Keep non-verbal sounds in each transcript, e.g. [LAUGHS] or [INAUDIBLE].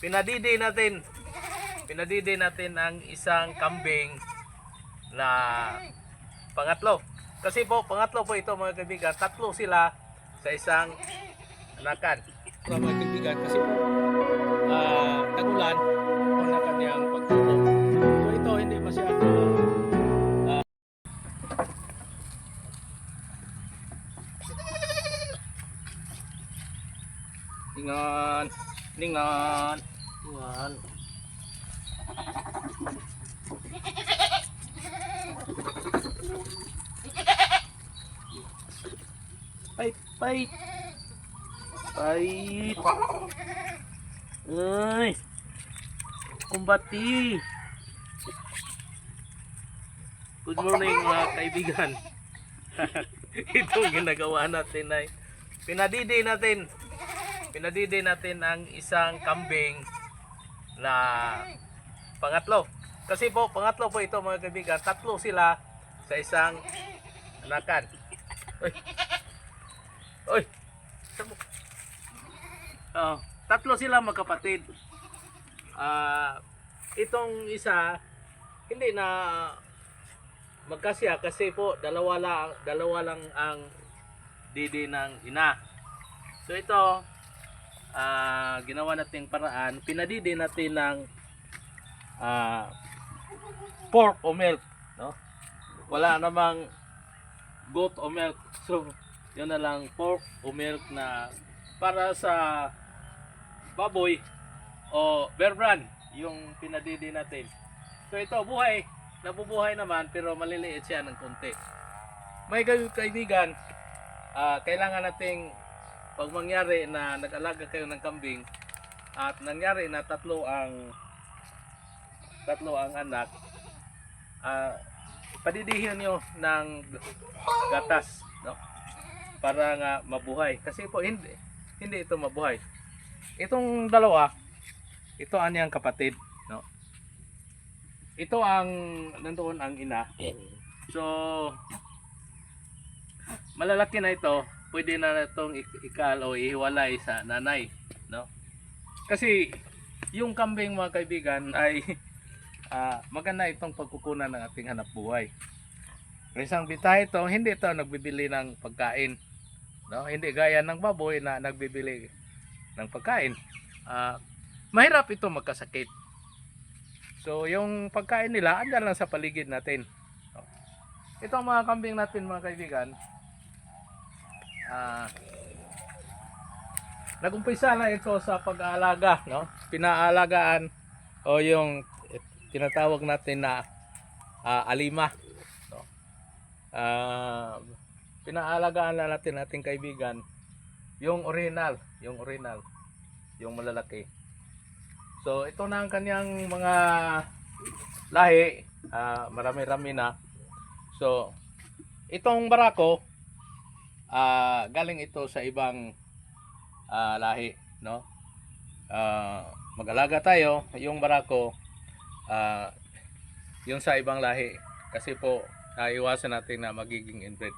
pinadidi natin pinadidi natin ang isang kambing na pangatlo. Kasi po, pangatlo po ito mga kaibigan, tatlo sila sa isang anakan. So, mga kaibigan, kasi po, ah, tagulan po na kanyang pagtubo. So ito, hindi masyado ah, Ningan, ningan, ningan. Pait, pait. Pait. Ay. Kumbati. Good morning mga kaibigan. [LAUGHS] Itong ginagawa natin ay pinadidi natin. Pinadidi natin ang isang kambing na pangatlo. Kasi po, pangatlo po ito mga kaibigan. Tatlo sila sa isang anakan. Uy. Uy. Oh, tatlo sila magkapatid. Ah, itong isa hindi na magkasya kasi po dalawa lang dalawa lang ang didi ng ina. So ito ah ginawa nating paraan, pinadidi natin ng ah pork o milk, no? Wala namang goat o milk. [LAUGHS] So yun na lang pork o milk na para sa baboy o bear brand yung pinadidi natin. So ito buhay, nabubuhay naman pero maliliit siya ng konti. May kaibigan, ah, kailangan nating pag mangyari na nag-alaga kayo ng kambing at nangyari na tatlo ang tatlo ang anak, ah, padidihin nyo ng gatas, no? Para nga mabuhay. Kasi po hindi hindi ito mabuhay. Itong dalawa, ito ang niyang kapatid, no? Ito ang nandoon ang ina. So malalaki na ito, pwede na itong ik- ikal o ihiwalay sa nanay, no? Kasi yung kambing mga kaibigan [LAUGHS] ay ah, maganda itong pagkukunan ng ating hanap buhay. Isang bita ito, hindi ito nagbibili ng pagkain. No? Hindi gaya ng baboy na nagbibili ng pagkain. Ah, mahirap ito magkasakit. So, yung pagkain nila, andyan lang sa paligid natin. No? Itong mga kambing natin, mga kaibigan, ah, nagumpisa na ito sa pag-aalaga, no? Pinaalagaan o yung tinatawag natin na ah, alima, no? Ah, pinaalagaan na natin ating kaibigan yung original, yung original, yung malalaki. So ito na ang kanyang mga lahi, ah, marami-rami na. So itong barako ah, galing ito sa ibang ah, lahi, no? Ah, mag-alaga tayo, yung barako ah, yung sa ibang lahi kasi po naiwasan natin na magiging inbred.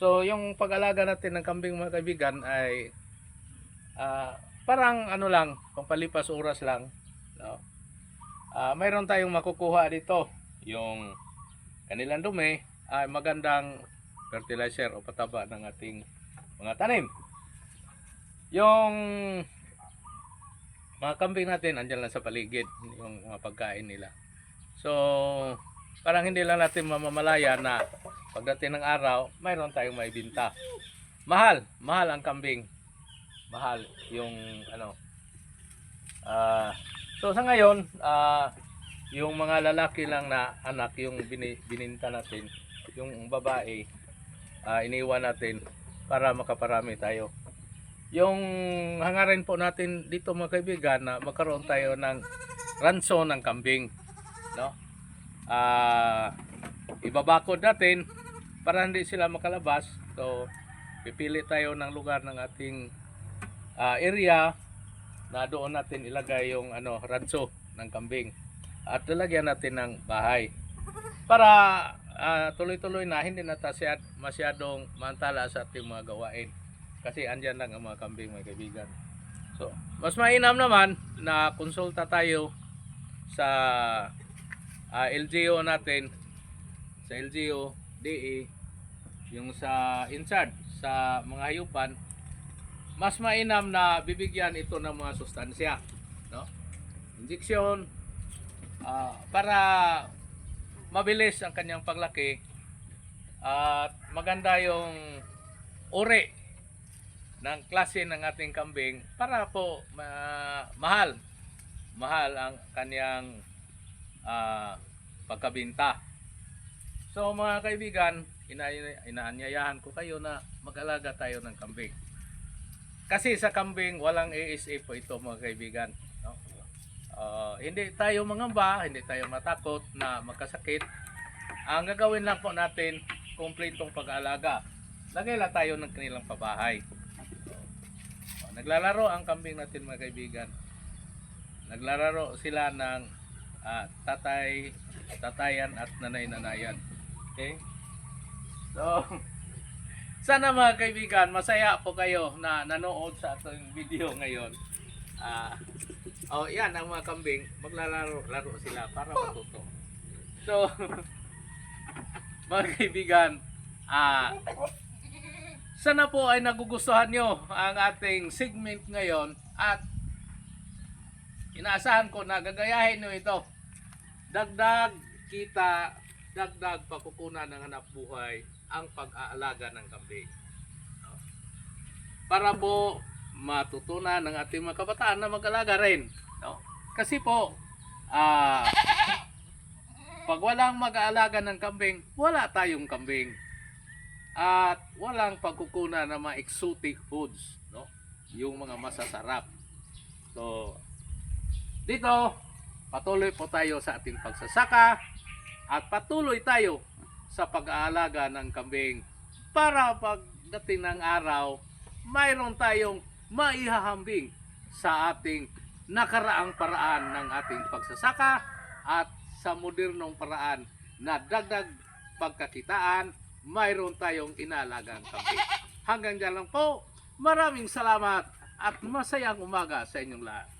So, yung pag-alaga natin ng kambing mga kaibigan ay ah, parang ano lang, pampalipas oras lang. No? Ah, mayroon tayong makukuha dito. Yung kanilang dumi ay magandang fertilizer o pataba ng ating mga tanim. Yung mga kambing natin andyan lang sa paligid yung mga pagkain nila. So, parang hindi lang natin mamamalaya na pagdating ng araw, mayroon tayong may binta. Mahal, mahal ang kambing. Mahal yung ano. Ah, so sa ngayon, ah, yung mga lalaki lang na anak yung bini, bininta natin, yung babae ah, iniwan natin para makaparami tayo. Yung hangarin po natin dito mga kaibigan na magkaroon tayo ng ranso ng kambing, no? Ah, ibabakod natin para hindi sila makalabas. So, pipili tayo ng lugar ng ating ah, area na doon natin ilagay yung ano ranso ng kambing at lalagyan natin ng bahay para ah, tuloy-tuloy na hindi na tayo masyadong mantala sa ating mga gawain. Kasi andyan lang ang mga kambing mga kaibigan. So mas mainam naman na konsulta tayo sa ah, LGO natin sa LGO DE yung sa inside sa mga hayupan. Mas mainam na bibigyan ito ng mga sustansya no? Injection ah, para mabilis ang kanyang paglaki at maganda yung uri ng klase ng ating kambing para po ma- mahal mahal ang kanyang ah, pagkabinta so mga kaibigan ina inaanyayahan ko kayo na mag-alaga tayo ng kambing kasi sa kambing walang ASA po ito mga kaibigan no? Ah, hindi tayo mangamba hindi tayo matakot na magkasakit ang gagawin lang po natin kumpletong pag-aalaga lagay lang tayo ng kanilang pabahay Oh, naglalaro ang kambing natin mga kaibigan. Naglalaro sila ng ah, tatay, tatayan at nanay-nanayan. Okay? So, [LAUGHS] sana mga kaibigan, masaya po kayo na nanood sa ating video ngayon. Ah, oh, yan ang mga kambing, maglalaro-laro sila para matuto. So, [LAUGHS] mga kaibigan, ah, sana po ay nagugustuhan nyo ang ating segment ngayon at inaasahan ko na gagayahin nyo ito. Dagdag kita, dagdag pakukunan ng hanap buhay ang pag-aalaga ng kambing. Para po matutunan ng ating mga kabataan na mag-alaga rin. No? Kasi po, ah, pag walang mag-aalaga ng kambing, wala tayong kambing at walang pagkukunan ng mga exotic foods, no? Yung mga masasarap. So, dito, patuloy po tayo sa ating pagsasaka at patuloy tayo sa pag-aalaga ng kambing para pagdating ng araw, mayroon tayong maihahambing sa ating nakaraang paraan ng ating pagsasaka at sa modernong paraan na dagdag pagkakitaan mayroon tayong inalagang kambing. Hanggang dyan lang po. Maraming salamat at masayang umaga sa inyong lahat.